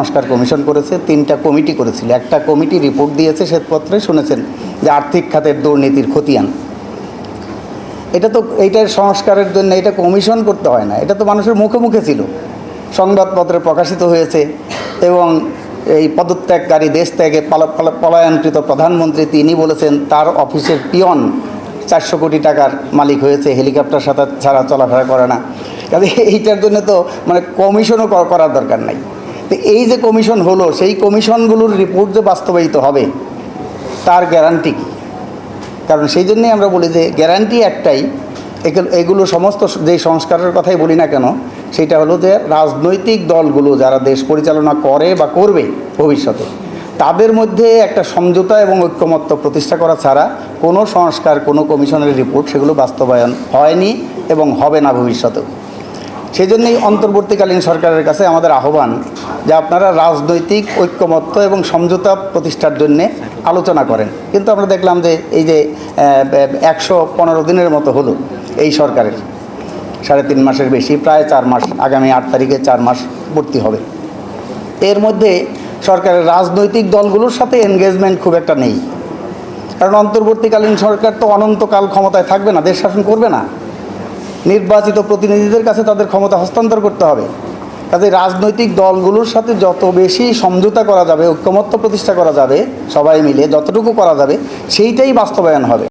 সংস্কার কমিশন করেছে, তিনটা কমিটি করেছিল। একটা কমিটি রিপোর্ট দিয়েছে শ্বেতপত্রে, শুনেছেন যে আর্থিক খাতের দুর্নীতির খতিয়ান। এটা তো এইটার সংস্কারের জন্য এটা কমিশন করতে হয় না, এটা তো মানুষের মুখে মুখে ছিল। সংবাদপত্রে প্রকাশিত হয়েছে এবং এই পদত্যাগকারী দেশ ত্যাগে পালা- পালা- পলায়নকৃত প্রধানমন্ত্রী তিনি বলেছেন, তার অফিসের পিয়ন চারশো কোটি টাকার মালিক হয়েছে, হেলিকপ্টার সাথে ছাড়া চলাফেরা করে না। কাজে এইটার জন্য তো মানে কমিশনও করার দরকার নাই। তো এই যে কমিশন হলো, সেই কমিশনগুলোর রিপোর্ট যে বাস্তবায়িত হবে, তার গ্যারান্টি কী? কারণ সেই জন্যই আমরা বলি যে গ্যারান্টি একটাই, এগুলো- সমস্ত যে সংস্কারের কথাই বলি না কেন, সেটা হলো যে রাজনৈতিক দলগুলো যারা দেশ পরিচালনা করে বা করবে ভবিষ্যতে, তাদের মধ্যে একটা সমঝোতা এবং ঐক্যমত্য প্রতিষ্ঠা করা ছাড়া কোনো সংস্কার, কোনো কমিশনের রিপোর্ট সেগুলো বাস্তবায়ন হয়নি এবং হবে না ভবিষ্যতেও। সেই জন্যই অন্তর্বর্তীকালীন সরকারের কাছে আমাদের আহ্বান যে আপনারা রাজনৈতিক ঐক্যমত্য এবং সমঝোতা প্রতিষ্ঠার জন্যে আলোচনা করেন। কিন্তু আমরা দেখলাম যে এই যে একশো পনেরো দিনের মতো হলো এই সরকারের। সাড়ে তিন মাসের বেশি, প্রায় চার মাস, আগামী আট তারিখে চার মাস ভর্তি হবে। এর মধ্যে সরকারের রাজনৈতিক দলগুলোর সাথে এনগেজমেন্ট খুব একটা নেই। কারণ অন্তর্বর্তীকালীন সরকার তো অনন্তকাল ক্ষমতায় থাকবে না, দেশ শাসন করবে না। নির্বাচিত প্রতিনিধিদের কাছে তাদের ক্ষমতা হস্তান্তর করতে হবে। কাজে রাজনৈতিক দলগুলোর সাথে যত বেশি সমঝোতা করা যাবে, ঐক্যমত্য প্রতিষ্ঠা করা যাবে, সবাই মিলে যতটুকু করা যাবে, সেইটাই বাস্তবায়ন হবে।